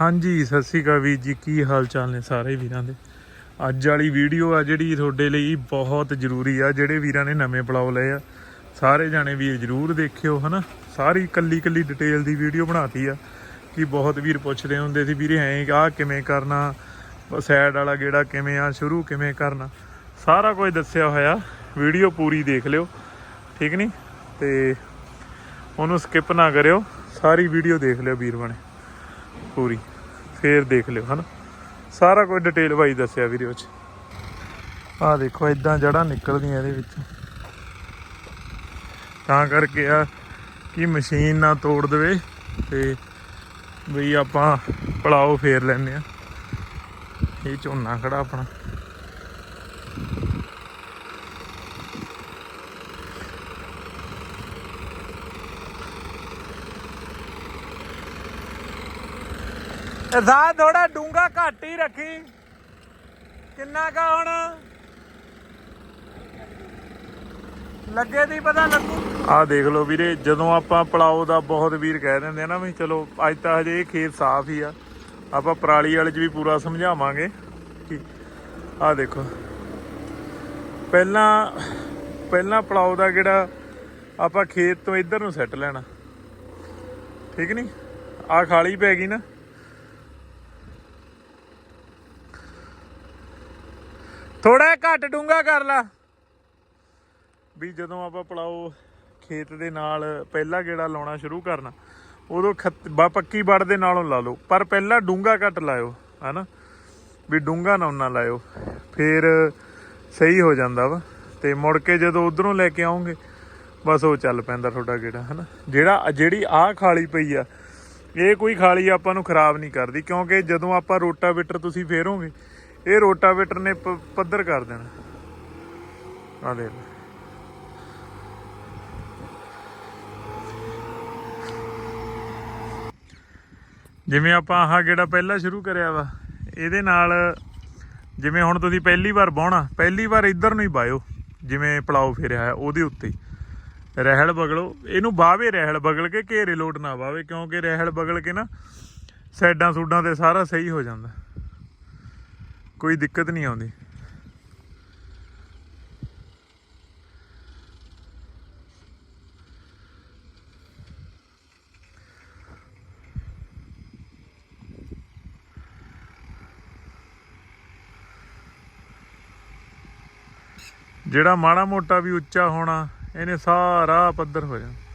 ਹਾਂਜੀ, ਸਤਿ ਸ਼੍ਰੀ ਅਕਾਲ ਵੀਰ ਜੀ, ਕੀ ਹਾਲ ਚਾਲ ਨੇ ਸਾਰੇ ਵੀਰਾਂ ਦੇ? ਅੱਜ ਵਾਲੀ ਵੀਡੀਓ ਆ ਜਿਹੜੀ ਤੁਹਾਡੇ ਲਈ ਬਹੁਤ ਜ਼ਰੂਰੀ ਆ, ਜਿਹੜੇ ਵੀਰਾਂ ਨੇ ਨਵੇਂ ਪਲਾਓ ਲਏ ਆ। ਸਾਰੇ ਜਾਣੇ ਵੀਰ ਜਰੂਰ ਦੇਖਿਓ, ਹਨਾ? ਸਾਰੀ ਕੱਲੀ ਕੱਲੀ ਡਿਟੇਲ ਦੀ ਵੀਡੀਓ ਬਣਾਤੀ ਆ, ਕਿ ਬਹੁਤ ਵੀਰ ਪੁੱਛਦੇ ਹੁੰਦੇ ਸੀ, ਵੀਰੇ ਐਂ ਆ ਕਿਵੇਂ ਕਰਨਾ? ਸਾਈਡ ਵਾਲਾ ਗੇੜਾ ਕਿਵੇਂ ਆ? ਸ਼ੁਰੂ ਕਿਵੇਂ ਕਰਨਾ? ਸਾਰਾ ਕੁਝ ਦੱਸਿਆ ਹੋਇਆ, ਵੀਡੀਓ ਪੂਰੀ ਦੇਖ ਲਿਓ, ਠੀਕ ਨਹੀਂ ਤੇ ਉਹਨੂੰ ਸਕਿਪ ਨਾ ਕਰਿਓ, ਸਾਰੀ ਵੀਡੀਓ ਦੇਖ ਲਿਓ ਵੀਰ ਬਣੇ। ਪੂਰੀ। ਫੇਰ ਦੇਖ ਲਿਓ, ਹਨਾ? ਸਾਰਾ ਕੁਝ ਡਿਟੇਲ ਵਾਈ ਦੱਸਿਆ ਵੀਡੀਓ 'ਚ। ਆਹ ਦੇਖੋ ਇਦਾਂ ਜੜਾਂ ਨਿਕਲਦੀਆਂ ਇਹਦੇ ਵਿੱਚ। ਤਾਂ ਕਰਕੇ ਆ ਕਿ ਮਸ਼ੀਨ ਨਾ ਤੋੜ ਦੇਵੇ ਤੇ ਵੀ ਆਪਾਂ ਪਲਾਓ ਫੇਰ ਲੈਨੇ ਆ। ਇਹ ਝੋਨਾ ਖੜਾ ਆਪਣਾ। ਇਹਦਾ ਥੋੜਾ ਡੂੰਗਾ ਘੱਟ ਹੀ ਰੱਖੀ। ਕਿੰਨਾ ਕਾ ਹੁਣ? ਲੱਗੇ ਦੀ ਪਤਾ ਲੱਗੂ। ਆ ਦੇਖ ਲਓ ਵੀਰੇ, ਜਦੋਂ ਆਪਾਂ ਪਲਾਓ ਦਾ ਬਹੁਤ ਵੀਰ ਕਹਿ ਦਿੰਦੇ ਆ ਨਾ ਵੀ ਚਲੋ, ਅੱਜ ਤਾਂ ਹਜੇ ਇਹ ਖੇਤ ਸਾਫ਼ ਹੀ ਆ। ਆਪਾਂ ਪਰਾਲੀ ਵਾਲੇ 'ਚ ਵੀ ਪੂਰਾ ਸਮਝਾਵਾਂਗੇ। ਕਿ ਆ ਦੇਖੋ। ਪਹਿਲਾਂ ਪਹਿਲਾਂ ਪਲਾਓ ਦਾ ਕਿਹੜਾ ਆਪਾਂ ਖੇਤ ਤੋਂ ਇੱਧਰ ਨੂੰ ਸੈੱਟ ਲੈਣਾ। ਠੀਕ ਨਹੀਂ ਆ ਖਾਲੀ ਪੈ ਗਈ ਨਾ। ਥੋੜਾ ਘੱਟ ਡੂੰਗਾ ਕਰ ਲਾ। ਵੀ ਜਦੋਂ ਆਪਾਂ ਪਲਾਓ ਖੇਤ ਦੇ ਨਾਲ ਪਹਿਲਾ ਗੇੜਾ ਲਾਉਣਾ ਸ਼ੁਰੂ ਕਰਨਾ, ਉਦੋਂ ਬਾ ਪੱਕੀ ਬੜ ਦੇ ਨਾਲੋਂ ਲਾ ਲਓ। ਪਰ ਪਹਿਲਾਂ ਡੂੰਗਾ ਘੱਟ ਲਾਇਓ, ਹਨਾ? ਵੀ ਡੂੰਗਾ ਨਾ ਉਹਨਾਂ ਲਾਇਓ। ਫੇਰ ਸਹੀ ਹੋ ਜਾਂਦਾ ਵਾ। ਤੇ ਮੁੜ ਕੇ ਜਦੋਂ ਉਧਰੋਂ ਲੈ ਕੇ ਆਉਂਗੇ ਬਸ ਉਹ ਚੱਲ ਪੈਂਦਾ ਤੁਹਾਡਾ ਗੇੜਾ, ਹਨਾ? ਜਿਹੜਾ, ਜਿਹੜੀ ਆਹ ਖਾਲੀ ਪਈ ਆ, ਇਹ ਕੋਈ ਖਾਲੀ ਆਪਾਂ ਨੂੰ ਖਰਾਬ ਨਹੀਂ ਕਰਦੀ। ਕਿਉਂਕਿ ਜਦੋਂ ਆਪਾਂ ਰੋਟਾਵੇਟਰ ਤੁਸੀਂ ਫੇਰੋਗੇ ਇਹ ਰੋਟਾਵੇਟਰ ਨੇ ਪੱਧਰ ਕਰ ਦੇਣਾ। ਆ ਦੇਖ ਜਿਵੇਂ ਆਪਾਂ ਆਹ ਗੇੜਾ ਪਹਿਲਾਂ ਸ਼ੁਰੂ ਕਰਿਆ ਵਾ, ਇਹਦੇ ਨਾਲ ਜਿਵੇਂ ਹੁਣ ਤੁਸੀਂ ਪਹਿਲੀ ਵਾਰ ਬਾਉਣਾ ਪਹਿਲੀ ਵਾਰ ਇੱਧਰ ਨੂੰ ਹੀ ਬਾਇਓ ਜਿਵੇਂ ਪਲਾਓ ਫੇਰਿਆ ਹੈ ਉਹਦੇ ਉੱਤੇ। ਰਹਿਲ ਬਗਲੋ, ਇਹਨੂੰ ਬਾਵੇ ਰਹਿਲ ਬਗਲ ਕੇ ਘੇਰੇ ਲੋਟ ਨਾ ਬਾਵੇ ਕਿਉਂਕਿ ਰਹਿਲ ਬਗਲ ਕੇ ਨਾ ਸਾਈਡਾਂ ਸੂਡਾਂ ਤੇ ਸਾਰਾ ਸਹੀ ਹੋ ਜਾਂਦਾ। ਕੋਈ ਦਿੱਕਤ ਨਹੀਂ ਆਉਂਦੀ। ਜਿਹੜਾ ਮਾੜਾ ਮੋਟਾ ਵੀ ਉੱਚਾ ਹੋਣਾ, ਇਹਨੇ ਸਾਰਾ ਪੱਧਰ ਹੋ ਜਾਣਾ।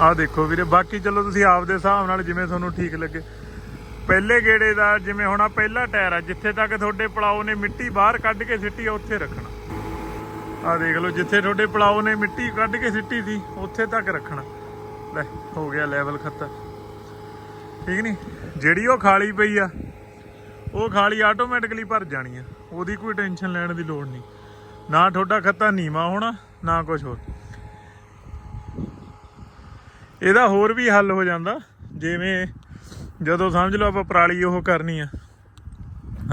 ਆਹ ਦੇਖੋ ਵੀਰੇ, ਬਾਕੀ ਚਲੋ ਤੁਸੀਂ ਆਪਦੇ ਹਿਸਾਬ ਨਾਲ ਜਿਵੇਂ ਤੁਹਾਨੂੰ ਠੀਕ ਲੱਗੇ। ਪਹਿਲੇ ਗੇੜੇ ਦਾ ਜਿਵੇਂ ਹੁਣ ਆ ਪਹਿਲਾ ਟਾਇਰ ਆ, ਜਿੱਥੇ ਤੱਕ ਤੁਹਾਡੇ ਪਲਾਓ ਨੇ ਮਿੱਟੀ ਬਾਹਰ ਕੱਢ ਕੇ ਸਿੱਟੀ ਆ, ਉੱਥੇ ਰੱਖਣਾ। ਆਹ ਦੇਖ ਲਓ, ਜਿੱਥੇ ਤੁਹਾਡੇ ਪੜਾਓ ਨੇ ਮਿੱਟੀ ਕੱਢ ਕੇ ਸਿੱਟੀ ਸੀ, ਉੱਥੇ ਤੱਕ ਰੱਖਣਾ। ਲੈ, ਹੋ ਗਿਆ ਲੈਵਲ ਖੱਤਾ ਠੀਕ ਨਹੀਂ ਜਿਹੜੀ ਉਹ ਖਾਲੀ ਪਈ ਆ, ਉਹ ਖਾਲੀ ਆਟੋਮੈਟਿਕਲੀ ਭਰ ਜਾਣੀ ਆ। ਉਹਦੀ ਕੋਈ ਟੈਨਸ਼ਨ ਲੈਣ ਦੀ ਲੋੜ ਨਹੀਂ ਨਾ ਤੁਹਾਡਾ ਖੱਤਾ ਨੀਵਾ ਹੋਣਾ, ਨਾ ਕੁਝ ਹੋਰ। ਇਹਦਾ ਹੋਰ ਵੀ ਹੱਲ ਹੋ ਜਾਂਦਾ, ਜਿਵੇਂ ਜਦੋਂ ਸਮਝ ਲਓ ਆਪਾਂ ਪਰਾਲੀ ਉਹ ਕਰਨੀ ਆ,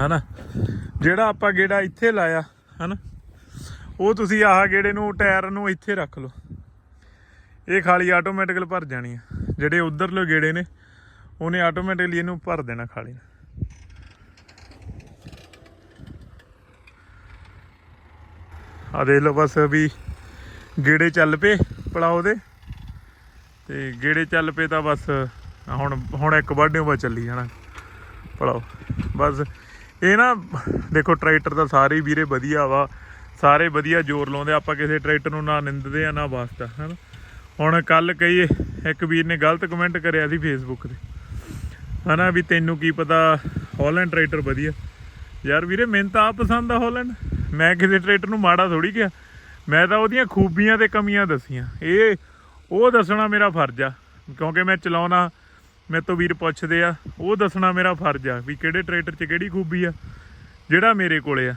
ਹਨਾ? ਜਿਹੜਾ ਆਪਾਂ ਗੇੜਾ ਇੱਥੇ ਲਾਇਆ, ਹਨਾ? ਉਹ ਤੁਸੀਂ ਆਹ ਗੇੜੇ ਨੂੰ, ਟਾਇਰ ਨੂੰ ਇੱਥੇ ਰੱਖ ਲਓ। ਇਹ ਖਾਲੀ ਆਟੋਮੈਟਿਕਲ ਭਰ ਜਾਣੀ ਆ। ਜਿਹੜੇ ਉਧਰਲੇ ਗੇੜੇ ਨੇ, ਉਹਨੇ ਆਟੋਮੈਟਿਕਲੀ ਇਹਨੂੰ ਭਰ ਦੇਣਾ ਖਾਲੀ। ਆ ਦੇਖ ਲਓ ਬਸ ਵੀ ਗੇੜੇ ਚੱਲ ਪਏ, ਪਲਾਓ ਦੇ। ਤੇ ਗੇੜੇ ਚੱਲ ਪਏ ਤਾਂ ਬਸ ਹੁਣ ਹੁਣ ਇੱਕ ਵਾਢਿਓ ਬਾ ਚੱਲੀ ਜਾਣਾ। ਪਲਾਓ ਬਸ ਇਹ ਨਾ, ਦੇਖੋ ਟਰੈਕਟਰ ਤਾਂ ਸਾਰੇ ਵੀਰੇ ਵਧੀਆ ਵਾ। ਸਾਰੇ ਵਧੀਆ ਜ਼ੋਰ ਲਾਉਂਦੇ ਆਪਾਂ ਕਿਸੇ ਟਰੈਕਟਰ ਨੂੰ ਨਾ ਨਿੰਦਦੇ ਆ, ਨਾ ਵਾਸਤਾ, ਹਨਾ। ਹੁਣ ਕੱਲ ਕਈ ਇੱਕ ਵੀਰ ਨੇ ਗਲਤ ਕਮੈਂਟ ਕਰਿਆ ਸੀ ਫੇਸਬੁੱਕ ਤੇ। ਹਨਾ ਵੀ ਤੈਨੂੰ ਕੀ ਪਤਾ ਹਾਲੈਂਡ ਟਰੈਕਟਰ ਵਧੀਆ। ਯਾਰ ਵੀਰੇ, ਮੈਨੂੰ ਤਾਂ ਆ ਪਸੰਦ ਆ ਹਾਲੈਂਡ ਮੈਂ ਕਿਸੇ ਟਰੈਕਟਰ ਨੂੰ ਮਾੜਾ ਥੋੜੀ ਕਿਹਾ। ਮੈਂ ਤਾਂ ਉਹਦੀਆਂ ਖੂਬੀਆਂ ਤੇ ਕਮੀਆਂ ਦੱਸੀਆਂ। ਇਹ ਉਹ ਦੱਸਣਾ ਮੇਰਾ ਫਰਜ਼ ਆ, ਕਿਉਂਕਿ ਮੈਂ ਚਲਾਉਣਾ, ਮੇਰੇ ਤੋਂ ਵੀਰ ਪੁੱਛਦੇ ਆ, ਉਹ ਦੱਸਣਾ ਮੇਰਾ ਫਰਜ਼ ਆ ਵੀ ਕਿਹੜੇ ਟਰੈਕਟਰ 'ਚ ਕਿਹੜੀ ਖੂਬੀ ਆ, ਜਿਹੜਾ ਮੇਰੇ ਕੋਲੇ ਆ।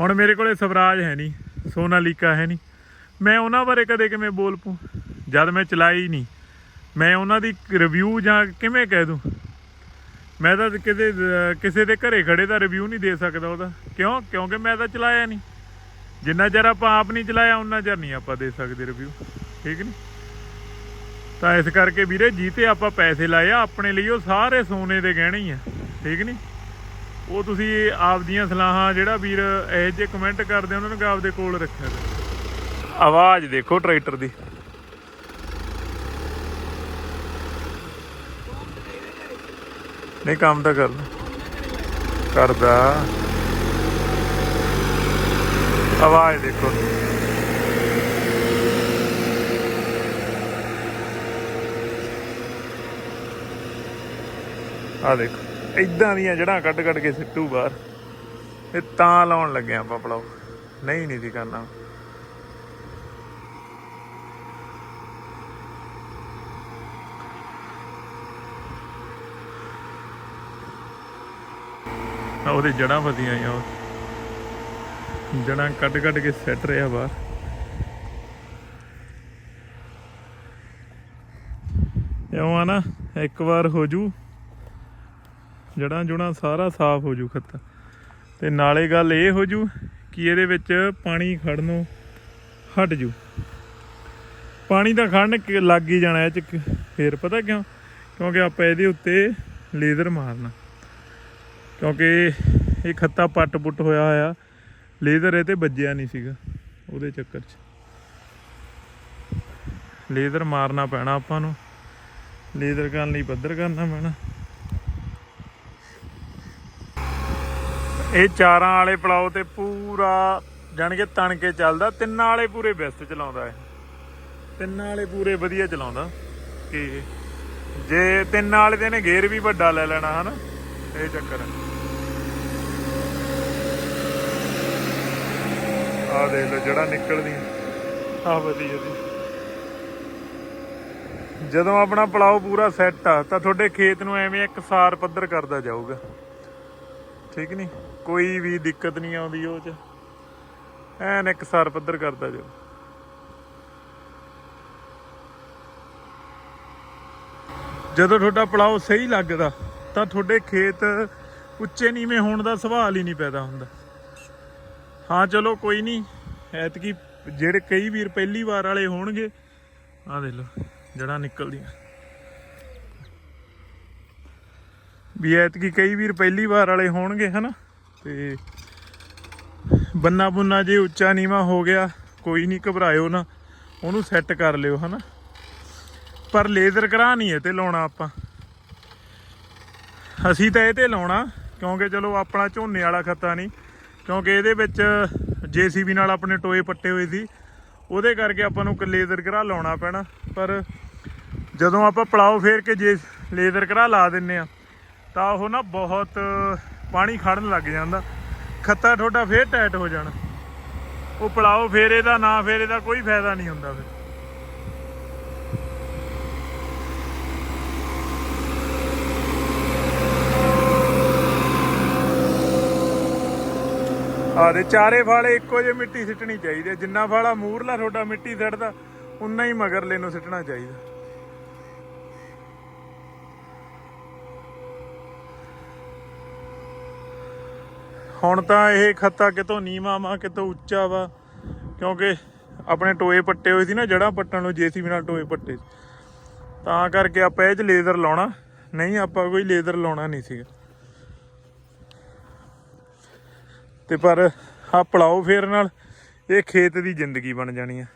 ਹੁਣ ਮੇਰੇ ਕੋਲੇ ਸਵਰਾਜ ਹੈ ਨਹੀਂ, ਸੋਨਾਲੀਕਾ ਹੈ ਨਹੀਂ। ਮੈਂ ਉਹਨਾਂ ਬਾਰੇ ਕਦੇ ਕਿਵੇਂ ਬੋਲ ਪੂੰ ਜਦ ਮੈਂ ਚਲਾਈ ਨਹੀਂ, ਮੈਂ ਉਹਨਾਂ ਦੀ ਰਿਵਿਊ ਜਾਂ ਕਿਵੇਂ ਕਹਿ ਦੂੰ? ਮੈਂ ਤਾਂ ਕਿਤੇ ਕਿਸੇ ਦੇ ਘਰੇ ਖੜੇ ਦਾ ਰਿਵਿਊ ਨਹੀਂ ਦੇ ਸਕਦਾ ਉਹਦਾ। ਕਿਉਂ? ਕਿਉਂਕਿ ਮੈਂ ਤਾਂ ਚਲਾਇਆ ਨਹੀਂ। ਜਿੰਨਾ ਚਿਰ ਆਪਾਂ ਆਪ ਨਹੀਂ ਚਲਾਇਆ ਉਹਨਾਂ ਚਿਰ ਨਹੀਂ ਆਪਾਂ ਦੇ ਸਕਦੇ ਰਿਵਿਊ ਠੀਕ ਨਹੀਂ ਤਾਂ ਇਸ ਕਰਕੇ ਵੀਰੇ, ਜੀਤੇ ਆਪਾਂ ਪੈਸੇ ਲਾਏ ਆ, ਆਪਣੇ ਲਈ ਉਹ ਸਾਰੇ ਸੋਨੇ ਦੇ ਗਹਿਣੇ ਹੀ ਆ। ਠੀਕ ਨਹੀਂ ਉਹ ਤੁਸੀਂ ਆਪਦੀਆਂ ਸਲਾਹਾਂ ਜਿਹੜਾ ਵੀਰ ਇਹ ਜੇ ਕਮੈਂਟ ਕਰਦੇ, ਉਹਨਾਂ ਨੂੰ ਆਪਦੇ ਕੋਲ ਰੱਖਿਆ ਆਵਾਜ਼ ਦੇਖੋ ਟਰੈਕਟਰ ਦੀ। ਨਹੀਂ, ਕੰਮ ਤਾਂ ਕਰਦਾ ਕਰਦਾ। ਆਵਾਜ਼ ਦੇਖੋ ਆ ਦੇਖੋ ਇਦਾਂ ਦੀਆਂ ਜੜਾਂ ਕੱਢ ਕੱਢ ਕੇ ਸਿੱਟੂ ਬਾਹਰ। ਇਹ ਤਾਂ ਲਾਉਣ ਲੱਗੇ ਆਪਾਂ ਪਲਾਉ ਨਹੀਂ ਨਹੀਂ ਸੀ ਕਰਨਾ ਆ ਉਹਦੇ ਜੜਾਂ ਵਧੀਆਂ ਆ ਉਹ ਜੜਾਂ ਕੱਢ ਕੱਢ ਕੇ ਸਿੱਟ ਰਿਹਾ ਬਾਹਰ। ਇਉਂ ਆ ਨਾ, ਇੱਕ ਵਾਰ ਹੋ ਜੂ, ਜੜਾਂ ਜੁੜਾਂ ਸਾਰਾ ਸਾਫ਼ ਹੋ ਜੂ ਖੱਤਾ। ਤੇ ਨਾਲੇ ਗੱਲ ਇਹ ਹੋ ਜੂ ਕਿ ਇਹਦੇ ਵਿੱਚ ਪਾਣੀ ਖੜਨੋਂ ਹਟ ਜੂ। ਪਾਣੀ ਤਾਂ ਖੜਨ ਲੱਗ ਹੀ ਜਾਣਾ ਇਹ ਚ ਕਿ- ਫੇਰ ਪਤਾ ਕਿਉਂ? ਕਿਉਂਕਿ ਆਪਾਂ ਇਹਦੇ ਉੱਤੇ ਲੇਜ਼ਰ ਮਾਰਨਾ। ਕਿਉਂਕਿ ਇਹ ਖੱਤਾ ਪੱਟ ਪੁੱਟ ਹੋਇਆ ਹੋਇਆ। ਲੇਜ਼ਰ ਇਹ ਤੇ ਵੱਜਿਆ ਨਹੀਂ ਸੀਗਾ, ਉਹਦੇ ਚੱਕਰ 'ਚ। ਲੇਜ਼ਰ ਮਾਰਨਾ ਪੈਣਾ ਆਪਾਂ ਨੂੰ। ਲੇਜ਼ਰ ਕਰਨ ਲਈ ਪੱਧਰ ਕਰਨਾ ਪੈਣਾ। ਇਹ ਚਾਰਾਂ ਵਾਲੇ ਪਲਾਓ ਤੇ ਪੂਰਾ, ਜਾਣ ਕੇ ਤਣ ਕੇ ਚੱਲਦਾ, ਤਿੰਨਾਂ ਵਾਲੇ ਪੂਰੇ ਬੈਸਟ ਚਲਾਉਂਦਾ ਹੈ ਤਿੰਨਾਂ ਵਾਲੇ ਪੂਰੇ ਵਧੀਆ ਚਲਾਉਂਦਾ ਕਿ ਜੇ ਤਿੰਨਾਂ ਵਾਲੇ ਦੇ ਨੇ, ਗੇਅਰ ਵੀ ਵੱਡਾ ਲੈ ਲੈਣਾ, ਹਨਾ? ਇਹ ਚੱਕਰ ਹੈ। ਆ ਦੇਖ ਲਓ ਜਿਹੜਾ ਨਿਕਲਦੀ ਆ। ਵਧੀਆ ਜੀ। ਜਦੋਂ ਆਪਣਾ ਪਲਾਓ ਪੂਰਾ ਸੈੱਟ ਆ, ਤਾਂ ਤੁਹਾਡੇ ਖੇਤ ਨੂੰ ਐਵੇਂ ਇੱਕ ਸਾਰ ਪੱਧਰ ਕਰਦਾ ਜਾਊਗਾ। ਠੀਕ ਨਹੀਂ? ਕੋਈ ਵੀ ਦਿੱਕਤ ਨਹੀਂ ਆਉਂਦੀ ਉਹ ਚ। ਐਨ ਇੱਕ ਸਾਰ ਪੱਧਰ ਕਰਦਾ ਜਾਊ। ਜਦੋਂ ਤੁਹਾਡਾ ਪਲਾਓ ਸਹੀ ਲੱਗਦਾ, ਤਾਂ ਤੁਹਾਡੇ ਖੇਤ ਉੱਚੇ ਨੀਵੇਂ ਹੋਣ ਦਾ ਸਵਾਲ ਹੀ ਨਹੀਂ ਪੈਦਾ ਹੁੰਦਾ। ਹਾਂ, ਚਲੋ ਕੋਈ ਨਹੀਂ ਐਤਕੀ ਜਿਹੜੇ ਕਈ ਵੀਰ ਪਹਿਲੀ ਵਾਰ ਵਾਲੇ ਹੋਣਗੇ, ਆਹ ਦੇਖ ਲਓ ਜੜਾ ਨਿਕਲਦੀਆਂ। ਵੀ ਐਤਕੀ ਕਈ ਵੀਰ ਪਹਿਲੀ ਵਾਰ ਵਾਲੇ ਹੋਣਗੇ, ਹਨਾ? ਤੇ ਬੰਨਾ ਬੁੰਨਾ ਜੇ ਉੱਚਾ ਨੀਵਾ ਹੋ ਗਿਆ, ਕੋਈ ਨਹੀਂ ਘਬਰਾਇਓ ਨਾ, ਉਹਨੂੰ ਸੈੱਟ ਕਰ ਲਿਓ, ਹਨਾ? ਪਰ ਲੇਜ਼ਰ ਕਰਾ ਨਹੀਂ ਇਹ ਤੇ ਲਾਉਣਾ ਆਪਾਂ। ਅਸੀਂ ਤਾਂ ਇਹ ਤੇ ਲਾਉਣਾ, ਕਿਉਂਕਿ ਚਲੋ ਆਪਣਾ ਝੋਨੇ ਵਾਲਾ ਖੱਤਾ ਨਹੀਂ ਕਿਉਂਕਿ ਇਹਦੇ ਵਿੱਚ ਜੀਸੀਬੀ ਨਾਲ ਆਪਣੇ ਟੋਏ ਪੱਟੇ ਹੋਏ ਸੀ। ਉਹਦੇ ਕਰਕੇ ਆਪਾਂ ਨੂੰ ਲੇਜ਼ਰ ਕਰਾ ਲਾਉਣਾ ਪੈਣਾ। ਪਰ ਜਦੋਂ ਆਪਾਂ ਪਲਾਓ ਫੇਰ ਕੇ ਜੇ ਲੇਜ਼ਰ ਕਰਾ ਲਾ ਦਿੰਨੇ ਆ, ਤਾਂ ਉਹ ਨਾ ਬਹੁਤ ਪਾਣੀ ਖੜਨ ਲੱਗ ਜਾਂਦਾ। ਖੱਤਾ ਤੁਹਾਡਾ ਫੇਰ ਟਾਈਟ ਹੋ ਜਾਣਾ। ਉਹ ਪਲਾਓ ਫੇਰੇ ਦਾ ਨਾ ਫੇਰੇ ਦਾ ਕੋਈ ਫਾਇਦਾ ਨਹੀਂ ਹੁੰਦਾ ਫਿਰ। ਆ ਦੇ ਚਾਰੇ ਫਾਲੇ ਇੱਕੋ ਜਿਹੀ ਮਿੱਟੀ ਸਿੱਟਣੀ ਚਾਹੀਦੀ ਹੈ। ਜਿੰਨਾ ਫਾਲਾ ਮੂਰਲਾ ਤੁਹਾਡਾ ਮਿੱਟੀ ਸਿੱਟਦਾ, ਉਨਾ ਹੀ ਮਗਰਲੇ ਨੂੰ ਸਿੱਟਣਾ ਚਾਹੀਦਾ। ਹੁਣ ਤਾਂ ਇਹ ਖੱਤਾ ਕਿਤੋਂ ਨੀਵਾਂ ਵਾ, ਕਿਤੋਂ ਉੱਚਾ ਵਾ, ਕਿਉਂਕਿ ਆਪਣੇ ਟੋਏ ਪੱਟੇ ਹੋਏ ਸੀ ਨਾ ਜੜਾਂ ਪੱਟਣ ਨੂੰ ਜੀਸੀਬੀ ਨਾਲ ਟੋਏ ਪੱਟੇ। ਤਾਂ ਕਰਕੇ ਆਪਾਂ ਇਹ ਚ ਲੇਜ਼ਰ ਲਾਉਣਾ। ਨਹੀਂ, ਆਪਾਂ ਕੋਈ ਲੇਜ਼ਰ ਲਾਉਣਾ ਨਹੀਂ ਸੀਗਾ। ਤੇ ਪਰ ਆ ਪਲਾਓ ਫੇਰ ਨਾਲ ਇਹ ਖੇਤ ਦੀ ਜ਼ਿੰਦਗੀ ਬਣ ਜਾਣੀ ਆ।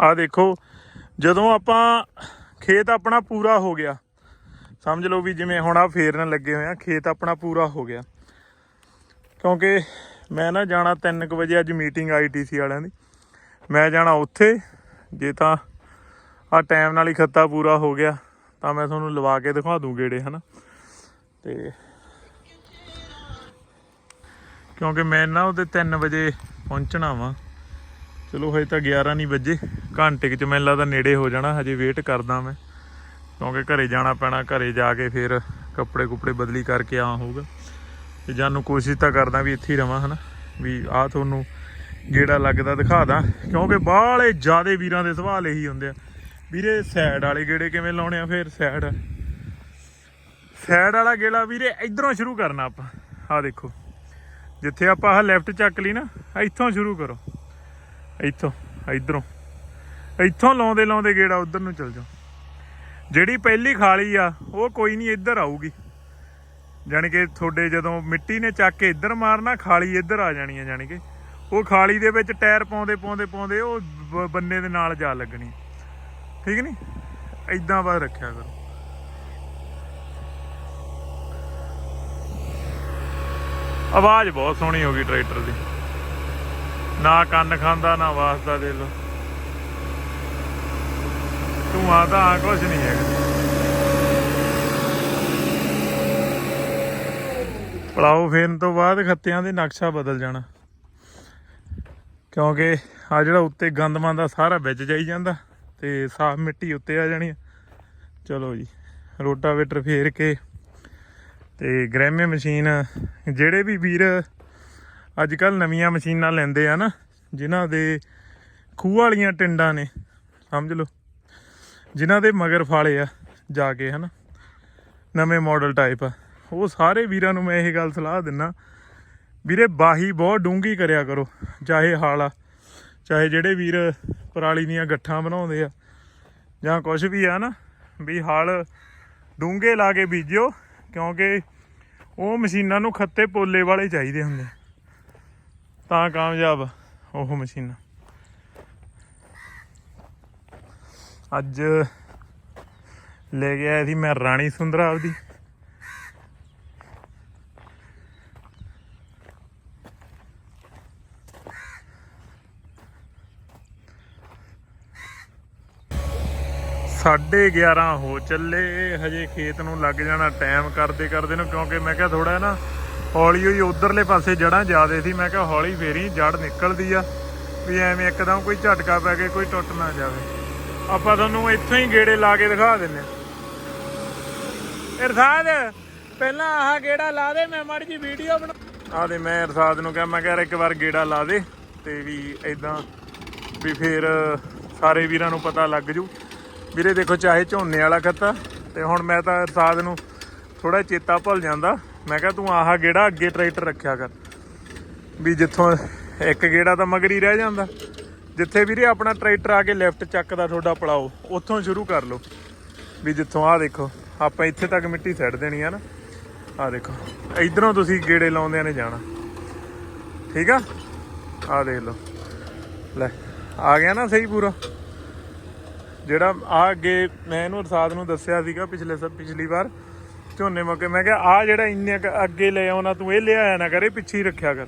ਆ ਦੇਖੋ, ਜਦੋਂ ਆਪਾਂ ਖੇਤ ਆਪਣਾ ਪੂਰਾ ਹੋ ਗਿਆ, ਸਮਝ ਲਓ ਵੀ ਜਿਵੇਂ ਹੁਣ ਆ ਫੇਰਨ ਲੱਗੇ ਹੋਏ ਆ, ਖੇਤ ਆਪਣਾ ਪੂਰਾ ਹੋ ਗਿਆ। ਕਿਉਂਕਿ ਮੈਂ ਨਾ ਜਾਣਾ 3:00 ਵਜੇ, ਅੱਜ ਮੀਟਿੰਗ ਆਈਟੀਸੀ ਵਾਲਿਆਂ ਦੀ। ਮੈਂ ਜਾਣਾ ਉੱਥੇ, ਜੇ ਤਾਂ ਆ ਟਾਈਮ ਨਾਲ ਹੀ ਖੱਤਾ ਪੂਰਾ ਹੋ ਗਿਆ, ਤਾਂ ਮੈਂ ਤੁਹਾਨੂੰ ਲਵਾ ਕੇ ਦਿਖਾ ਦੂੰ ਗੇੜੇ, ਹਨਾ? ਤੇ ਕਿਉਂਕਿ ਮੈਂ ਨਾ ਉਹਦੇ 3 ਵਜੇ ਪਹੁੰਚਣਾ ਵਾ। ਚਲੋ ਹਜੇ ਤਾਂ 11 ਨਹੀਂ ਵੱਜੇ। ਘੰਟੇ ਕੁ ਚ ਮੈਨੂੰ ਲੱਗਦਾ ਨੇੜੇ ਹੋ ਜਾਣਾ, ਹਜੇ ਵੇਟ ਕਰਦਾ ਮੈਂ। ਕਿਉਂਕਿ ਘਰੇ ਜਾਣਾ ਪੈਣਾ, ਘਰੇ ਜਾ ਕੇ ਫਿਰ ਕੱਪੜੇ ਕੁਪੜੇ ਬਦਲੀ ਕਰਕੇ ਆ ਹੋਊਗਾ। ਤੇ ਜਾਨੂੰ ਕੋਸ਼ਿਸ਼ ਤਾਂ ਕਰਦਾ ਵੀ ਇੱਥੇ ਹੀ ਰਵਾਂ, ਹਨਾ। ਵੀ ਆ ਤੁਹਾਨੂੰ ਗੇੜਾ ਲੱਗਦਾ ਦਿਖਾ ਦਾਂ। ਕਿਉਂਕਿ ਬਾਹਲੇ ਜਿਆਦੇ ਵੀਰਾਂ ਦੇ ਸਵਾਲ ਇਹੀ ਹੁੰਦੇ ਆ। ਵੀਰੇ ਸਾਈਡ ਵਾਲੇ ਗੇੜੇ ਕਿਵੇਂ ਲਾਉਣੇ ਆ ਫਿਰ? ਸਾਈਡ ਸਾਈਡ ਵਾਲਾ ਗੇੜਾ ਵੀਰੇ, ਇਧਰੋਂ ਸ਼ੁਰੂ ਕਰਨਾ ਆਪਾਂ। ਆ ਦੇਖੋ। ਜਿੱਥੇ ਆਪਾਂ ਆਹ ਲੈਫਟ ਚੱਕ ਲਈ ਨਾ ਇੱਥੋਂ ਸ਼ੁਰੂ ਕਰੋ। ਇੱਥੋਂ ਇਧਰੋਂ। ਇੱਥੋਂ ਲਾਉਂਦੇ ਲਾਉਂਦੇ ਗੇੜਾ ਉਧਰ ਨੂੰ ਚਲ ਜਾਓ। ਜਿਹੜੀ ਪਹਿਲੀ ਖਾਲੀ ਆ, ਉਹ ਕੋਈ ਨਹੀਂ ਇੱਧਰ ਆਊਗੀ। ਜਾਣੀ ਕਿ ਤੁਹਾਡੇ ਜਦੋਂ ਮਿੱਟੀ ਨੇ ਚੱਕ ਕੇ ਇੱਧਰ ਮਾਰਨਾ, ਖਾਲੀ ਇੱਧਰ ਆ ਜਾਣੀ ਆ, ਜਾਣੀ ਕਿ ਉਹ ਖਾਲੀ ਦੇ ਵਿੱਚ ਟਾਇਰ ਪਾਉਂਦੇ ਪਾਉਂਦੇ ਪਾਉਂਦੇ, ਉਹ ਬ- ਬੰਨੇ ਦੇ ਨਾਲ ਜਾ ਲੱਗਣੀ। ਠੀਕ ਨਹੀਂ? ਇਦਾਂ ਬਸ ਰੱਖਿਆ ਕਰੋ। ਆਵਾਜ਼ ਬਹੁਤ ਸੋਹਣੀ ਹੋ ਗਈ ਟਰੈਕਟਰ ਦੀ। ਨਾ ਕੰਨ ਖਾਂਦਾ, ਨਾ ਵਾਸਦਾ ਦੇ ਲੋ ਤੂੰ ਆਦਾ ਕੁਛ ਨਹੀਂ ਹੈਗਾ। ਪਲਾਉ ਫੇਰਨ ਤੋਂ ਬਾਅਦ ਖੱਤਿਆਂ ਦੇ ਨਕਸ਼ਾ ਬਦਲ ਜਾਣਾ। ਕਿਉਂਕਿ ਆ ਜਿਹੜਾ ਉੱਤੇ ਗੰਦਮਾਂ ਦਾ ਸਾਰਾ ਵਿੱਚ ਜਾਈ ਜਾਂਦਾ ਤੇ ਸਾਫ਼ ਮਿੱਟੀ ਉੱਤੇ ਆ ਜਾਣੀ ਚਲੋ ਜੀ, ਰੋਟਾਵੇਟਰ ਫੇਰ ਕੇ ਤੇ ਗ੍ਰੈਮੇ ਮਸ਼ੀਨ, ਜਿਹੜੇ ਵੀ ਵੀਰ ਅੱਜ ਕੱਲ ਨਵੀਆਂ ਮਸ਼ੀਨਾਂ ਲੈਂਦੇ ਆ ਨਾ, ਜਿਨ੍ਹਾਂ ਦੇ ਖੂਹ ਵਾਲੀਆਂ ਟਿੰਡਾਂ ਨੇ, ਸਮਝ ਲਓ, ਜਿਨ੍ਹਾਂ ਦੇ ਮਗਰ ਫਾਲੇ ਆ ਜਾ ਕੇ, ਹਨਾ? ਨਵੇਂ ਮਾਡਲ ਟਾਈਪ ਆ। ਉਹ ਸਾਰੇ ਵੀਰਾਂ ਨੂੰ ਮੈਂ ਇਹ ਗੱਲ ਸਲਾਹ ਦਿੰਨਾ, ਵੀਰੇ ਬਾਹੀ ਬਹੁਤ ਡੂੰਗੀ ਕਰਿਆ ਕਰੋ, ਚਾਹੇ ਹਾਲ ਆ, ਚਾਹੇ ਜਿਹੜੇ ਵੀਰ ਪਰਾਲੀ ਦੀਆਂ ਗੱਠਾਂ ਬਣਾਉਂਦੇ ਆ, ਜਾਂ ਕੁਝ ਵੀ ਆ ਨਾ, ਵੀ ਹਾਲ ਡੂੰਗੇ ਲਾ ਕੇ ਬੀਜਿਓ ਕਿਉਂਕਿ ਉਹ ਮਸ਼ੀਨਾਂ ਨੂੰ ਖੱਤੇ ਪੋਲੇ ਵਾਲੇ ਚਾਹੀਦੇ ਹੁੰਦੇ। ਤਾਂ ਕਾਮਯਾਬ ਉਹ ਮਸ਼ੀਨਾਂ। ਅੱਜ ਲੈ ਗਿਆ ਸੀ ਮੈਂ ਰਾਣੀ ਸੁੰਦਰਾ ਆਪਦੀ ਸਾਢੇ 11 ਹੋ ਚੱਲੇ। ਹਜੇ ਖੇਤ ਨੂੰ ਲੱਗ ਜਾਣਾ ਟਾਈਮ ਕਰਦੇ ਕਰਦੇ ਨੂੰ, ਕਿਉਂਕਿ ਮੈਂ ਕਿਹਾ ਥੋੜਾ ਨਾ ਹੌਲੀ ਹੋਈ ਉਧਰਲੇ ਪਾਸੇ ਜੜਾਂ ਜ਼ਿਆਦੇ ਸੀ, ਮੈਂ ਕਿਹਾ ਹੌਲੀ ਫੇਰੀ ਜੜ ਨਿਕਲਦੀ ਆ, ਵੀ ਐਵੇਂ ਇੱਕਦਮ ਕੋਈ ਝਟਕਾ ਪੈ ਕੇ ਕੋਈ ਟੁੱਟ ਨਾ ਜਾਵੇ। ਆਪਾਂ ਤੁਹਾਨੂੰ ਇੱਥੋਂ ਹੀ ਗੇੜੇ ਲਾ ਕੇ ਦਿਖਾ ਦਿੰਨੇ ਇਰਸ਼ਾਦ, ਪਹਿਲਾਂ ਆਹ ਗੇੜਾ ਲਾ ਦੇ, ਮੈਂ ਮਾੜੀ ਜੀ ਵੀਡੀਓ ਬਣਾ ਆ ਦੇ ਮੈਂ ਇਰਸ਼ਾਦ ਨੂੰ ਕਿਹਾ, ਮੈਂ ਕਿਹਾ ਯਾਰ ਇੱਕ ਵਾਰ ਗੇੜਾ ਲਾ ਦੇ ਤੇ ਵੀ ਐਦਾਂ ਵੀ ਫੇਰ ਸਾਰੇ ਵੀਰਾਂ ਨੂੰ ਪਤਾ ਲੱਗ ਜੂ। ਵੀਰੇ ਦੇਖੋ ਚਾਹੇ ਝੋਨੇ ਵਾਲਾ ਖੱਤਾ, ਤੇ ਹੁਣ ਮੈਂ ਤਾਂ ਇਰਸ਼ਾਦ ਨੂੰ ਥੋੜਾ ਚੇਤਾ ਭੁੱਲ ਜਾਂਦਾ। ਮੈਂ ਕਿਹਾ ਤੂੰ ਆਹ ਗੇੜਾ ਅੱਗੇ ਟਰੈਕਟਰ ਰੱਖਿਆ ਕਰ। ਵੀ ਜਿੱਥੋਂ ਇੱਕ ਗੇੜਾ ਤਾਂ ਮਗਰ ਹੀ ਰਹਿ ਜਾਂਦਾ। ਜਿੱਥੇ ਵੀਰੇ ਆਪਣਾ ਟਰੈਕਟਰ ਆ ਕੇ ਲੈਫਟ ਚੱਕਦਾ ਤੁਹਾਡਾ ਪਲਾਓ ਉੱਥੋਂ ਸ਼ੁਰੂ ਕਰ ਲਓ। ਵੀ ਜਿੱਥੋਂ ਆਹ ਦੇਖੋ, ਆਪਾਂ ਇੱਥੇ ਤੱਕ ਮਿੱਟੀ ਸੱਟ ਦੇਣੀ ਆ ਨਾ। ਆਹ ਦੇਖੋ, ਇਧਰੋਂ ਤੁਸੀਂ ਗੇੜੇ ਲਾਉਂਦਿਆਂ ਨੇ ਜਾਣਾ। ਠੀਕ ਆ? ਆਹ ਦੇਖ ਲਓ। ਲੈ, ਆ ਗਿਆ ਨਾ ਸਹੀ ਪੂਰਾ। ਜਿਹੜਾ ਆ ਅੱਗੇ ਮੈਂ ਇਹਨੂੰ ਅਰਸਾਦ ਨੂੰ ਦੱਸਿਆ ਸੀਗਾ ਪਿਛਲੇ ਸਭ ਪਿਛਲੀ ਵਾਰ ਝੋਨੇ ਮੌਕੇ। ਮੈਂ ਕਿਹਾ, ਆ ਜਿਹੜਾ ਇੰਨੇ ਕੁ ਅੱਗੇ ਲੈ ਆਉਣਾ, ਤੂੰ ਇਹ ਲਿਆਇਆ ਨਾ ਕਰੇ ਪਿੱਛੇ ਹੀ ਰੱਖਿਆ ਕਰ।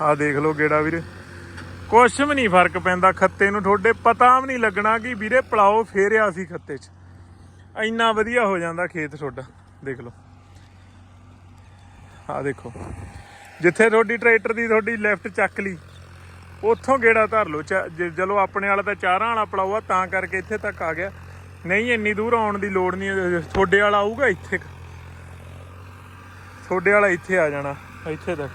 ਆ ਦੇਖ ਲਓ ਗੇੜਾ ਵੀਰੇ। ਕੁਛ ਵੀ ਨਹੀਂ ਫ਼ਰਕ ਪੈਂਦਾ ਖੱਤੇ ਨੂੰ। ਤੁਹਾਡੇ ਪਤਾ ਵੀ ਨਹੀਂ ਲੱਗਣਾ ਕਿ ਵੀਰੇ ਪਲਾਓ ਫੇਰਿਆ ਸੀ ਖੱਤੇ 'ਚ। ਇੰਨਾ ਵਧੀਆ ਹੋ ਜਾਂਦਾ ਖੇਤ ਤੁਹਾਡਾ। ਦੇਖ ਲਓ। ਆ ਦੇਖੋ। ਜਿੱਥੇ ਤੁਹਾਡੀ ਟਰੈਕਟਰ ਦੀ ਤੁਹਾਡੀ ਲੈਫਟ ਚੱਕ ਲਈ। ਉੱਥੋਂ ਗੇੜਾ ਧਰ ਲਓ ਚਲੋ ਆਪਣੇ ਵਾਲਾ ਤਾਂ ਚਾਰਾਂ ਵਾਲਾ ਪਲਾਊ ਆ ਤਾਂ ਕਰਕੇ ਇੱਥੇ ਤੱਕ ਆ ਗਿਆ। ਨਹੀਂ, ਇੰਨੀ ਦੂਰ ਆਉਣ ਦੀ ਲੋੜ ਨਹੀਂ ਹੈ। ਤੁਹਾਡੇ ਵਾਲਾ ਆਊਗਾ ਇੱਥੇ ਕੁ। ਤੁਹਾਡੇ ਵਾਲਾ ਇੱਥੇ ਆ ਜਾਣਾ, ਇੱਥੇ ਤੱਕ।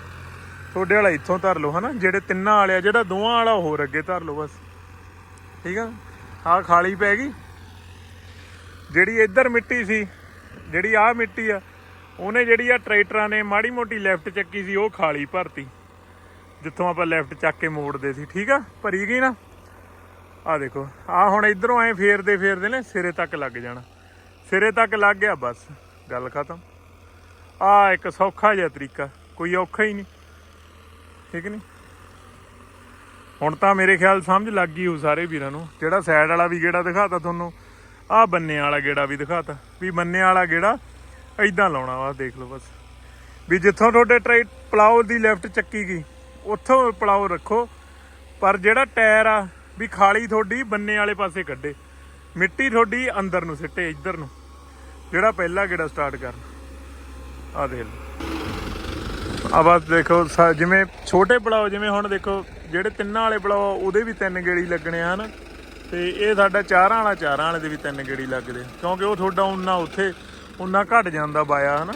ਤੁਹਾਡੇ ਵਾਲਾ ਇੱਥੋਂ ਧਰ ਲਓ, ਹਨਾ? ਜਿਹੜੇ ਤਿੰਨਾਂ ਵਾਲੇ ਆ, ਜਿਹੜਾ ਦੋਵਾਂ ਵਾਲਾ ਹੋਰ ਅੱਗੇ ਧਰ ਲਓ ਬਸ। ਠੀਕ ਆ? ਆਹ ਖਾਲੀ ਪੈ ਗਈ। ਜਿਹੜੀ ਇੱਧਰ ਮਿੱਟੀ ਸੀ, ਜਿਹੜੀ ਆਹ ਮਿੱਟੀ ਆ, ਉਹਨੇ ਜਿਹੜੀ ਆ ਟਰੈਕਟਰਾਂ ਨੇ ਮਾੜੀ ਮੋਟੀ ਲੈਫਟ ਚੱਕੀ ਸੀ, ਉਹ ਖਾਲੀ ਭਰਤੀ। ਜਿੱਥੋਂ ਆਪਾਂ ਲੈਫਟ ਚੱਕ ਕੇ ਮੋੜਦੇ ਸੀ, ਠੀਕ ਆ? ਭਰੀ ਗਈ ਨਾ? ਆ ਦੇਖੋ ਆ ਹੁਣ ਇਧਰੋਂ ਐ ਫੇਰਦੇ ਫੇਰਦੇ ਨੇ, ਸਿਰੇ ਤੱਕ ਲੱਗ ਜਾਣਾ। ਸਿਰੇ ਤੱਕ ਲੱਗ ਗਿਆ, ਬਸ। ਗੱਲ ਖਤਮ। ਆ ਇੱਕ ਸੌਖਾ ਜਿਹਾ ਤਰੀਕਾ, ਕੋਈ ਔਖਾ ਹੀ ਨਹੀਂ। ਠੀਕ ਨਹੀਂ? ਹੁਣ ਤਾਂ ਮੇਰੇ ਖਿਆਲ ਸਮਝ ਲੱਗ ਗਈ ਉਹ ਸਾਰੇ ਵੀਰਾਂ ਨੂੰ। ਜਿਹੜਾ ਸਾਈਡ ਵਾਲਾ ਵੀ ਗੇੜਾ ਦਿਖਾਤਾ ਤੁਹਾਨੂੰ ਆ ਬੰਨੇ ਵਾਲਾ ਗੇੜਾ ਵੀ ਦਿਖਾਤਾ। ਵੀ ਬੰਨੇ ਵਾਲਾ ਗੇੜਾ ਐਦਾਂ ਲਾਉਣਾ ਵਾ, ਦੇਖ ਲਓ ਬਸ। ਵੀ ਜਿੱਥੋਂ ਤੁਹਾਡੇ ਟਰੈਕ ਪਲਾਓ ਦੀ ਲੈਫਟ ਚੱਕੀ ਗਈ ਉੱਥੋਂ ਪਲਾਓ ਰੱਖੋ। ਪਰ ਜਿਹੜਾ ਟਾਇਰ ਆ, ਵੀ ਖਾਲੀ ਤੁਹਾਡੀ ਬੰਨੇ ਵਾਲੇ ਪਾਸੇ ਕੱਢੇ। ਮਿੱਟੀ ਤੁਹਾਡੀ ਅੰਦਰ ਨੂੰ ਸਿੱਟੇ, ਇੱਧਰ ਨੂੰ। ਜਿਹੜਾ ਪਹਿਲਾ ਗੇੜਾ ਸਟਾਰਟ ਕਰਨ। ਆ ਦੇਖ ਲਓ। ਆ ਬਸ ਦੇਖੋ, ਸਾ- ਜਿਵੇਂ ਛੋਟੇ ਪਲਾਓ, ਜਿਵੇਂ ਹੁਣ ਦੇਖੋ, ਜਿਹੜੇ ਤਿੰਨਾਂ ਵਾਲੇ ਪਲਾਓ, ਉਹਦੇ ਵੀ ਤਿੰਨ ਗੇੜੀ ਲੱਗਣੇ ਆ, ਹਨ। ਤੇ ਇਹ ਸਾਡਾ ਚਾਰਾਂ ਵਾਲਾ, ਚਾਰਾਂ ਵਾਲੇ ਦੇ ਵੀ ਤਿੰਨ ਗੇੜੀ ਲੱਗਦੇ ਕਿਉਂਕਿ ਉਹ ਤੁਹਾਡਾ ਉਨਾ ਉੱਥੇ, ਉਨਾ ਘਟ ਜਾਂਦਾ ਬਾਇਆ, ਹਨਾ।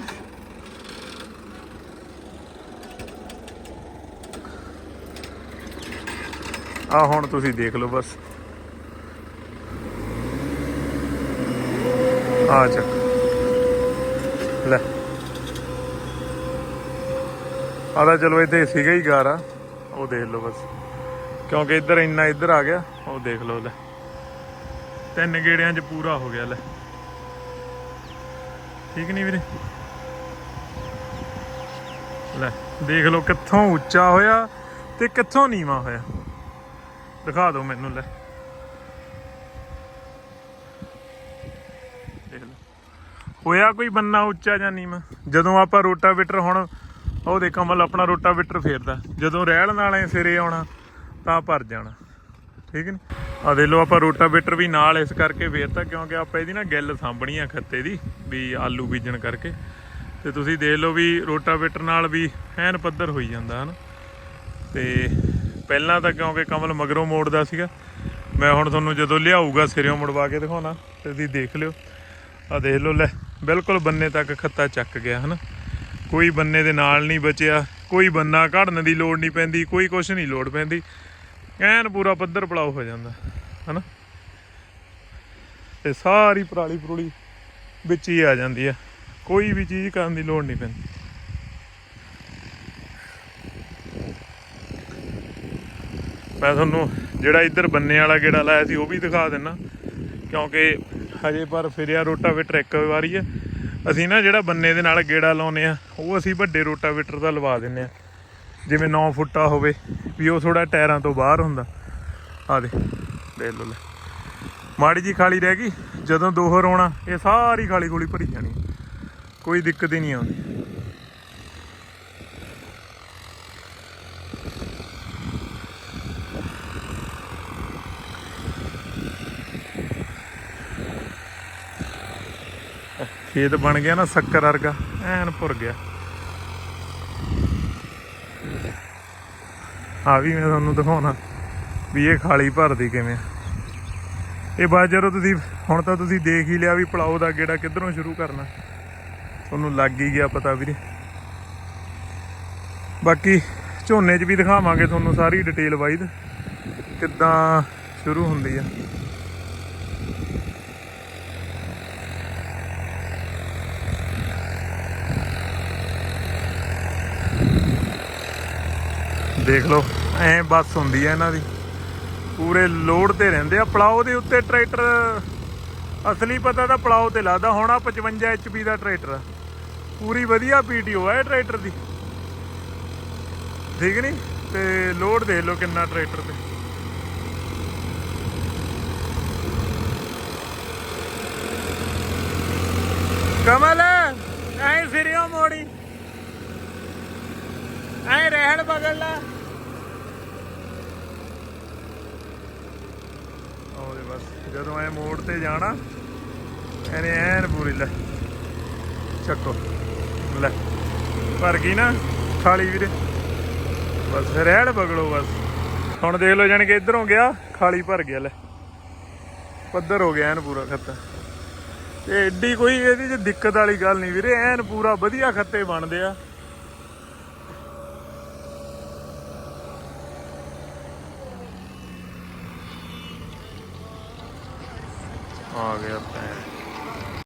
ਆ ਹੁਣ ਤੁਸੀਂ ਦੇਖ ਲਓ ਬਸ। ਆ ਚੱਕ। ਲੈ। ਆਦਾ ਚਲੋ ਇੱਥੇ ਸੀਗਾ ਹੀ ਗਾਰਾ। ਉਹ ਦੇਖ ਲਓ ਬਸ। ਕਿਉਂਕਿ ਇੱਧਰ ਇੰਨਾ ਇੱਧਰ ਆ ਗਿਆ, ਉਹ ਦੇਖ ਲਓ ਲੈ। ਤਿੰਨ ਗੇੜਿਆਂ 'ਚ ਪੂਰਾ ਹੋ ਗਿਆ ਲੈ। ਠੀਕ ਨਹੀਂ ਵੀਰੇ? ਲੈ, ਦੇਖ ਲਓ ਕਿੱਥੋਂ ਉੱਚਾ ਹੋਇਆ ਤੇ ਕਿੱਥੋਂ ਨੀਵਾ ਹੋਇਆ। ਦਿਖਾ ਦਿਓ ਮੈਨੂੰ ਲੈ। ਦੇਖ ਲਓ ਹੋਇਆ ਕੋਈ ਬੰਨਾ ਉੱਚਾ ਜਾਂ ਨੀਵਾ? ਜਦੋਂ ਆਪਾਂ ਰੋਟਾਵੇਟਰ ਹੁਣ, ਉਹ ਦੇ ਕਮਲ ਆਪਣਾ ਰੋਟਾਵੇਟਰ ਫੇਰਦਾ। ਜਦੋਂ ਰਹਿਣ ਨਾਲੇ ਸਿਰੇ ਆਉਣਾ, ਤਾਂ ਭਰ ਜਾਣਾ। ਠੀਕ ਨੇ? ਆ ਦੇ ਲੋ ਆਪਾਂ ਰੋਟਾਵੇਟਰ ਵੀ ਨਾਲ ਇਸ ਕਰਕੇ ਫੇਰਤਾ, ਕਿਉਂਕਿ ਆਪਾਂ ਇਹਦੀ ਨਾ ਗਿੱਲ ਸਾਂਭਣੀ ਆ ਖੱਤੇ ਦੀ, ਵੀ ਆਲੂ ਬੀਜਣ ਕਰਕੇ। ਤੇ ਤੁਸੀਂ ਦੇਖ ਲਓ ਵੀ ਰੋਟਾਵੇਟਰ ਨਾਲ ਵੀ ਐਨ ਪੱਧਰ ਹੋਈ ਜਾਂਦਾ, ਹਨ? ਤੇ ਪਹਿਲਾਂ ਤਾਂ ਕਿਉਂਕਿ ਕਮਲ ਮਗਰੋਂ ਮੋੜਦਾ ਸੀਗਾ, ਮੈਂ ਹੁਣ ਤੁਹਾਨੂੰ ਜਦੋਂ ਲਿਆਊਗਾ ਸਿਰਿਓਂ ਮੁੜਵਾ ਕੇ ਦਿਖਾਉਣਾ, ਤੇ ਤੁਸੀਂ ਦੇਖ ਲਿਓ। ਆ ਦੇਖ ਲਓ, ਲੈ, ਬਿਲਕੁਲ ਬੰਨੇ ਤੱਕ ਖੱਤਾ ਚੱਕ ਗਿਆ, ਹਨ? ਕੋਈ ਬੰਨੇ ਦੇ ਨਾਲ ਨਹੀਂ ਬਚਿਆ, ਕੋਈ ਬੰਨਾ ਘੜਨ ਦੀ ਲੋੜ ਨਹੀਂ ਪੈਂਦੀ, ਕੋਈ ਕੁਛ ਨਹੀਂ ਲੋੜ ਪੈਂਦੀ। ਐਨ ਪੂਰਾ ਪੱਧਰ ਪੜਾਓ ਹੋ ਜਾਂਦਾ, ਹਨਾ? ਤੇ ਸਾਰੀ ਪਰਾਲੀ ਪਰੂਲੀ ਵਿੱਚ ਹੀ ਆ ਜਾਂਦੀ ਆ, ਕੋਈ ਵੀ ਚੀਜ਼ ਕਰਨ ਦੀ ਲੋੜ ਨਹੀਂ ਪੈਂਦੀ। ਮੈਂ ਤੁਹਾਨੂੰ ਜਿਹੜਾ ਇੱਧਰ ਬੰਨੇ ਵਾਲਾ ਗੇੜਾ ਲਾਇਆ ਸੀ ਉਹ ਵੀ ਦਿਖਾ ਦਿੰਨਾ। ਕਿਉਂਕਿ ਹਜੇ ਪਰ ਫਿਰਿਆ ਰੋਟਾਵੇਟਰ ਇੱਕ ਵਾਰੀ ਹੈ ਅਸੀਂ ਨਾ ਜਿਹੜਾ ਬੰਨੇ ਦੇ ਨਾਲ ਗੇੜਾ ਲਾਉਨੇ ਆ, ਉਹ ਅਸੀਂ ਵੱਡੇ ਰੋਟਾਵੇਟਰ ਦਾ ਲਵਾ ਦਿੰਨੇ ਆ। ਜਿਵੇਂ 9 ਫੁੱਟਾ ਹੋਵੇ, ਵੀ ਉਹ ਥੋੜਾ ਟਾਇਰਾਂ ਤੋਂ ਬਾਹਰ ਹੁੰਦਾ। ਆ ਦੇ ਦੇਖ ਲਓ ਲੈ। ਮਾੜੀ ਜੀ ਖਾਲੀ ਰਹਿ ਗਈ। ਜਦੋਂ ਦੋਹਰ ਆਉਣਾ, ਇਹ ਸਾਰੀ ਖਾਲੀ ਗੋਲੀ ਭਰੀ ਜਾਣੀ ਕੋਈ ਦਿੱਕਤ ਹੀ ਨਹੀਂ ਆਉਂਦੀ। ਖੇਤ ਬਣ ਗਿਆ ਨਾ ਸ਼ੱਕਰ ਵਰਗਾ, ਐਨ ਭੁਰ ਗਿਆ। ਆ ਵੀ ਮੈਂ ਤੁਹਾਨੂੰ ਦਿਖਾਉਣਾ ਵੀ ਇਹ ਖਾਲੀ ਭਰਦੀ ਕਿਵੇਂ ਇਹ ਬਾਅਦ ਜਦੋਂ ਤੁਸੀਂ, ਹੁਣ ਤਾਂ ਤੁਸੀਂ ਦੇਖ ਹੀ ਲਿਆ ਵੀ ਪਲਾਓ ਦਾ ਗੇੜਾ ਕਿੱਧਰੋਂ ਸ਼ੁਰੂ ਕਰਨਾ। ਤੁਹਾਨੂੰ ਲੱਗ ਹੀ ਗਿਆ ਪਤਾ ਵੀਰੇ। ਬਾਕੀ ਝੋਨੇ 'ਚ ਵੀ ਦਿਖਾਵਾਂਗੇ ਤੁਹਾਨੂੰ ਸਾਰੀ ਡਿਟੇਲ ਵਾਈਜ਼ ਕਿੱਦਾਂ ਸ਼ੁਰੂ ਹੁੰਦੀ ਆ। ਦੇਖ ਲਓ, ਐ ਬੱਸ ਹੁੰਦੀ ਹੈ ਇਹਨਾਂ ਦੀ। ਪੂਰੇ ਲੋਡ ਤੇ ਰਹਿੰਦੇ ਆ। ਪਲਾਓ ਦੇ ਉੱਤੇ ਟਰੈਕਟਰ, ਅਸਲੀ ਪਤਾ ਤਾਂ ਪਲਾਓ ਤੇ ਲੱਗਦਾ। ਹੋਣਾ ਆ 55 ਐਚਪੀ ਦਾ ਟਰੈਕਟਰ ਪੂਰੀ ਵਧੀਆ ਪੀਟੀਓ ਹੈ ਟਰੈਕਟਰ ਦੀ। ਠੀਕ ਨਹੀਂ ਤੇ ਲੋਡ ਦੇਖ ਲਓ ਕਿੰਨਾ ਟਰੈਕਟਰ ਤੇ। ਕਮਲ, ਐ ਸਿਰਿਓ ਮੋੜੀ। ਐ ਰਹਿਣ ਬਗਲ ਲਾ। ਆਉਦੇ ਬਸ, ਜਦੋਂ ਐ ਮੋੜ ਤੇ ਜਾਣਾ ਐਨੇ ਐਨ ਪੂਰੀ ਲੈ। ਚੱਕੋ, ਲੈ। ਭਰ ਗਈ ਨਾ ਖਾਲੀ ਵੀਰੇ। ਬਸ, ਰਹਿਣ ਬਗਲੋ ਬਸ। ਹੁਣ ਦੇਖ ਲਓ ਜਾਣੀ ਕਿ ਇਧਰੋਂ ਗਿਆ ਖਾਲੀ ਭਰ ਗਿਆ, ਲੈ। ਪੱਧਰ ਹੋ ਗਿਆ ਐਨ ਪੂਰਾ ਖੱਤਾ। ਤੇ ਐਡੀ ਕੋਈ ਇਹਦੀ ਚ ਦਿੱਕਤ ਵਾਲੀ ਗੱਲ ਨਹੀਂ ਵੀਰੇ, ਐਨ ਪੂਰਾ ਵਧੀਆ ਖੱਤੇ ਬਣਦੇ ਆ।